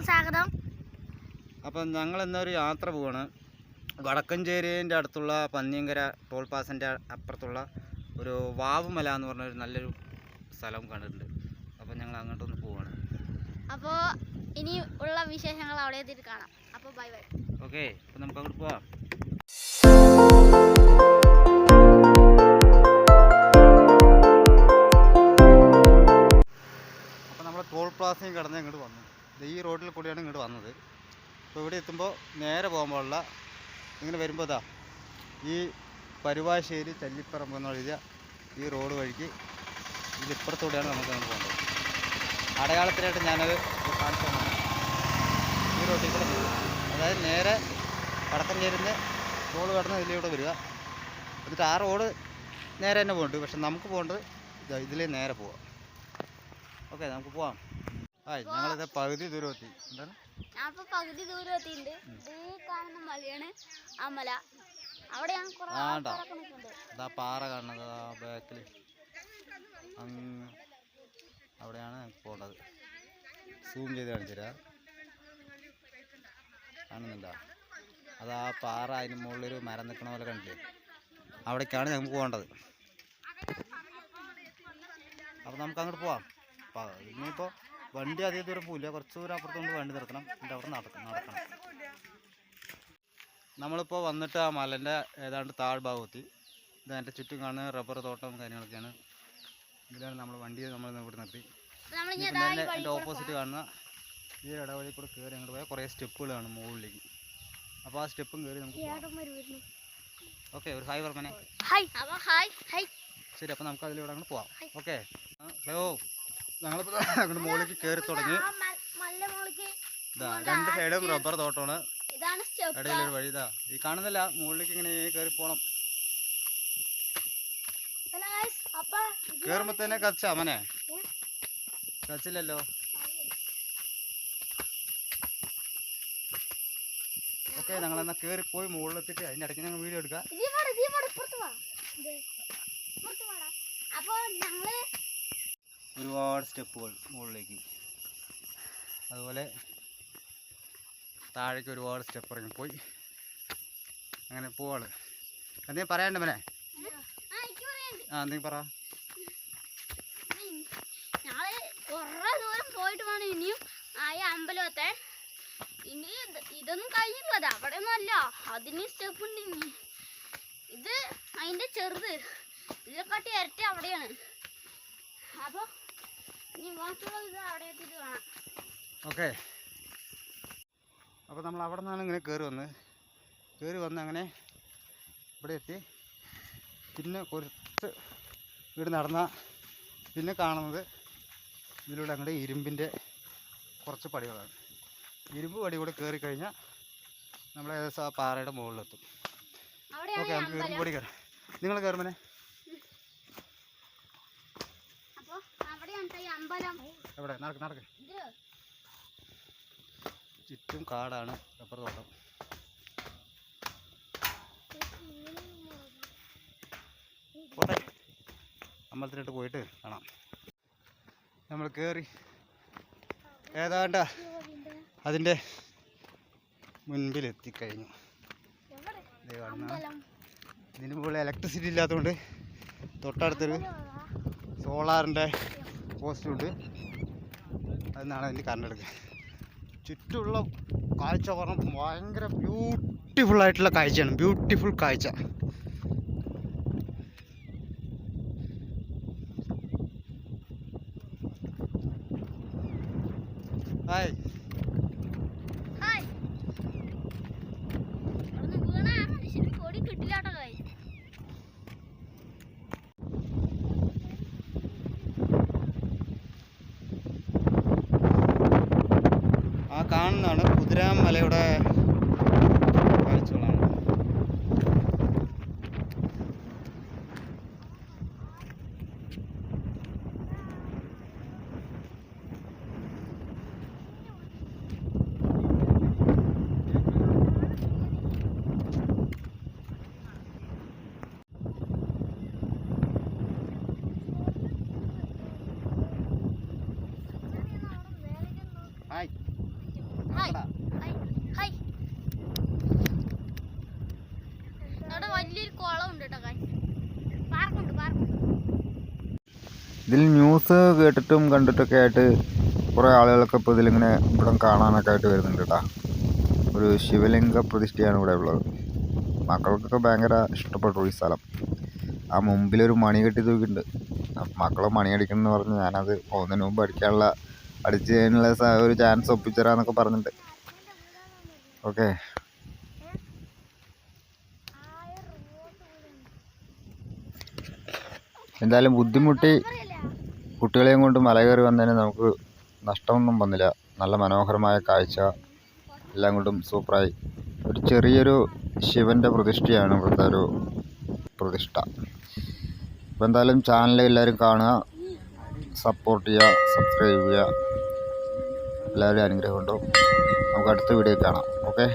എല്ലാവർക്കും സ്വാഗതം. അപ്പം ഞങ്ങൾ ഇന്നൊരു യാത്ര പോവാണ്. വടക്കഞ്ചേരിന്റെ അടുത്തുള്ള പന്നിയങ്കര ടോൾ പാസിന്റെ അപ്പുറത്തുള്ള ഒരു വാവുമല എന്ന് പറഞ്ഞൊരു നല്ലൊരു സ്ഥലം കണ്ടിട്ടുണ്ട്. അപ്പം ഞങ്ങൾ അങ്ങോട്ടൊന്ന് പോവാണ്. അപ്പോൾ ഇനി ഉള്ള വിശേഷങ്ങൾ അവിടെ എത്തിയിട്ട് കാണാം. അപ്പോൾ ബൈ ബൈ. ഓക്കെ അപ്പം നമുക്ക് അങ്ങോട്ട് പോവാം. അപ്പോൾ നമ്മൾ ടോൾ പ്ലാസയും കടന്ന് ഇങ്ങോട്ട് വന്നു. ഈ റോഡിൽ കൂടിയാണ് ഇങ്ങോട്ട് വന്നത്. അപ്പോൾ ഇവിടെ എത്തുമ്പോൾ നേരെ പോകുമ്പോഴുള്ള ഇങ്ങനെ വരുമ്പോൾ ഇതാ ഈ പരുവാശ്ശേരി ചല്ലിപ്പറമ്പ് എന്ന് എഴുതിയ ഈ റോഡ് വഴിക്ക് ഇതിപ്പുറത്തൂടെയാണ് നമുക്ക് അങ്ങോട്ട് പോകേണ്ടത്. അടയാളത്തിനായിട്ട് ഞാനത് കാണിച്ചു ഈ റോഡിൽ കൂടെ അതായത് നേരെ വടക്കഞ്ചേരിന്ന് റോഡ് കടന്ന് ഇതിലൂടെ വരിക. എന്നിട്ട് ആ റോഡ് നേരെ തന്നെ പോകുന്നുണ്ട് പക്ഷെ നമുക്ക് പോകേണ്ടത് ഇതാ ഇതിലേ നേരെ പോവാം. ഓക്കെ നമുക്ക് പോവാം. ആ ഞങ്ങളിത് പകുതി ദൂരം എത്തി. എന്താണ്? ഞാനിപ്പോൾ പകുതി ദൂരം എത്തിയിട്ടുണ്ട്. ഇത് കാണുന്ന മലയാണ് അമല. അവിടെ അവിടെയാണ് കുറേ ആണ്ട. ആൾക്കാരൊക്കെ നിൽക്കുന്നുണ്ട്. അതാ പാറ കാണുന്നത് ആ ബാക്കിൽ അങ്ങ് അവിടെയാണ് ഞങ്ങൾക്ക് പോകേണ്ടത് സൂം ചെയ്ത് കാണിച്ചു തരാം. കാണുന്നുണ്ടോ? അത് ആ പാറ അതിന് മുകളിലൊരു മരം നിൽക്കണ പോലെ കണ്ടില്ലേ? അവിടേക്കാണ് ഞങ്ങൾക്ക് പോകേണ്ടത്. അപ്പോൾ നമുക്ക് അങ്ങോട്ട് പോവാം. പ- ഇനിയിപ്പോൾ വണ്ടി അധികം ദൂരം പോവില്ല. കുറച്ച് ദൂരം അപ്പുറത്തുകൊണ്ട് വണ്ടി നിർത്തണം. എന്നിട്ട് അവിടെ നടക്കണം നടക്കണം. നമ്മളിപ്പോൾ വന്നിട്ട് ആ മലന്റെ ഏതാണ്ട് താഴ്ഭാഗത്ത് ഇത് എന്റെ ചുറ്റും കാണുന്ന റബ്ബർ തോട്ടം കാര്യങ്ങളൊക്കെയാണ്. ഇതിലാണ് നമ്മൾ വണ്ടി നമ്മൾ ഇവിടെ നിർത്തി. അതാ വഴി എന്റെ ഓപ്പോസിറ്റ് കാണുന്ന ഈ ഇടവഴി കൂടെ കയറി അങ്ങോട്ട് പോയാൽ കുറേ സ്റ്റെപ്പുകളാണ് കാണും മുകളിലേക്ക്. അപ്പോൾ ആ സ്റ്റെപ്പും കയറി നമുക്ക് ഓക്കെ ഒരു ഹായ് പറഞ്ഞേ. ഹായ്. ഹായ്. ഹായ്. ശരി അപ്പോൾ നമുക്ക് അതിലൂടെ അങ്ങോട്ട് പോവാം. ഓക്കെ. ഹലോ. ഞങ്ങളിപ്പോൾ അങ്ങോട്ട് മുകളിലേക്ക് കയറി തുടങ്ങി. ഇതാ രണ്ട് സൈഡും റബ്ബർ തോട്ടമാണ്. ഇടയിലൊരു വഴി ഇതാ ഈ കാണുന്നില്ല മുകളിലേക്ക് ഇങ്ങനെ കയറി പോണം. കേറുമ്പോ തന്നെ കച്ച അവനെ. കച്ചില്ലല്ലോ. ഓക്കെ ഞങ്ങൾ എന്നാ കേറി പോയി മുകളിലെത്തിട്ട് അതിന്റെ ഇടയ്ക്ക് ഞങ്ങൾ വീഡിയോ എടുക്കാം. അപ്പോൾ ഞങ്ങൾ ഒരുപാട് സ്റ്റെപ്പുകൾ മുകളിലേക്ക്. അതുപോലെ താഴേക്ക് ഒരുപാട് സ്റ്റെപ്പ് ഇറങ്ങി പോയി. അങ്ങനെ പോവാണ്. എന്തെങ്കിലും പറയണ്ട മനെ? ആ, എന്തെങ്കിലും പറ. കുറേ ദൂരം പോയിട്ട് വേണം. ഇനിയും ആ ഈ അമ്പലം ഇനി ഇതൊന്നും കഴിഞ്ഞില്ല അത് അവിടെ ഒന്നും അല്ല. അതിന് സ്റ്റെപ്പ് ഉണ്ട് ഇനി. ഇത് അതിന്റെ ചെറുത്. ഇതിനെക്കാട്ടി ഇരട്ടി അവിടെയാണ്. അപ്പൊ ഓക്കെ. അപ്പോൾ നമ്മൾ അവിടെ നിന്നാണ് ഇങ്ങനെ കയറി വന്നത് കയറി വന്ന് അങ്ങനെ ഇവിടെ എത്തി. പിന്നെ കുറച്ച് വീട് നടന്ന പിന്നെ കാണുന്നത് ഇതിലൂടെ അങ്ങോട്ട് ഇരുമ്പിന്റെ കുറച്ച് പടികളാണ്. ഇരുമ്പ് പടി കൂടെ കയറി കഴിഞ്ഞാൽ നമ്മൾ ഏകദേശം ആ പാറയുടെ മുകളിലെത്തും. ഓക്കെ നമുക്ക് ഇരുമ്പ് പടി കയറാം നിങ്ങൾ കയറുമ്പനെ അപ്പൊ അവിടെയാണ് ട്ടോ ഈ അമ്പലം എവിടെ? നടക്ക് നടക്ക്. ചുറ്റും കാടാണ് റബ്ബർ തോട്ടം പോട്ടെ. അമ്പലത്തിലോട്ട് പോയിട്ട് കാണാം. നമ്മൾ കയറി ഏതാണ്ട? അതിന്റെ മുൻപിലെത്തിക്കഴിഞ്ഞു. ഇതിന് മുകളിൽ ഇലക്ട്രിസിറ്റി ഇല്ലാത്തതുകൊണ്ട് തൊട്ടടുത്തൊരു സോളാറിന്റെ പോസ്റ്റും ഉണ്ട് അതിനാണ് അതിന്റെ കറണ്ട് എടുക്കുക ചുറ്റുമുള്ള കാഴ്ച പറഞ്ഞാൽ ഭയങ്കര ബ്യൂട്ടിഫുൾ ആയിട്ടുള്ള കാഴ്ചയാണ്. ബ്യൂട്ടിഫുൾ കാഴ്ച. ഹായ് അവിടുന്ന് വീണ ആ മനുഷ്യന് കൊടി കിട്ടില്ലാട്ടോ കൈ ആ കാണുന്നതാണ് കാഴ്ചകളാണ് ഹായ് ഹായ് ഹായ് ഹായ് ഇവിടെ ഇതിൽ ന്യൂസ് കേട്ടിട്ടും കണ്ടിട്ടൊക്കെ ആയിട്ട് കുറേ ആളുകളൊക്കെ ഇപ്പോൾ ഇതിലിങ്ങനെ ഇവിടെ കാണാനൊക്കെ ആയിട്ട് വരുന്നുണ്ട് കേട്ടോ. ഒരു ശിവലിംഗ പ്രതിഷ്ഠയാണ് ഇവിടെ ഉള്ളത്. മക്കൾക്കൊക്കെ ഭയങ്കര ഇഷ്ടപ്പെട്ടു ഈ സ്ഥലം. ആ മുമ്പിലൊരു മണി കെട്ടി തൂക്കിയിട്ടുണ്ട്. മക്കൾ മണി അടിക്കണം എന്ന് പറഞ്ഞ് ഞാനത് പോകുന്നതിന് മുമ്പ് അടിക്കാനുള്ള അടിച്ച് കഴിഞ്ഞുള്ള ഒരു ചാൻസ് ഒപ്പിച്ചു തരാമെന്നൊക്കെ പറഞ്ഞിട്ടുണ്ട്. ഓക്കെ എന്തായാലും ബുദ്ധിമുട്ടി കുട്ടികളെയും കൊണ്ട് മല കയറി വന്നതിന് നമുക്ക് നഷ്ടമൊന്നും വന്നില്ല. നല്ല മനോഹരമായ കാഴ്ച. എല്ലാം കൊണ്ടും സൂപ്പറായി. ഒരു ചെറിയൊരു ശിവന്റെ പ്രതിഷ്ഠയാണ് ഇവിടുത്തെ ഒരു പ്രതിഷ്ഠ. അപ്പോൾ എന്തായാലും ചാനൽ എല്ലാവരും കാണുക സപ്പോർട്ട് ചെയ്യുക സബ്സ്ക്രൈബ് ചെയ്യുക. എല്ലാവരും അനുഗ്രഹം ഉണ്ടാവും നമുക്ക് അടുത്ത വീഡിയോ കാണാം. ഓക്കെ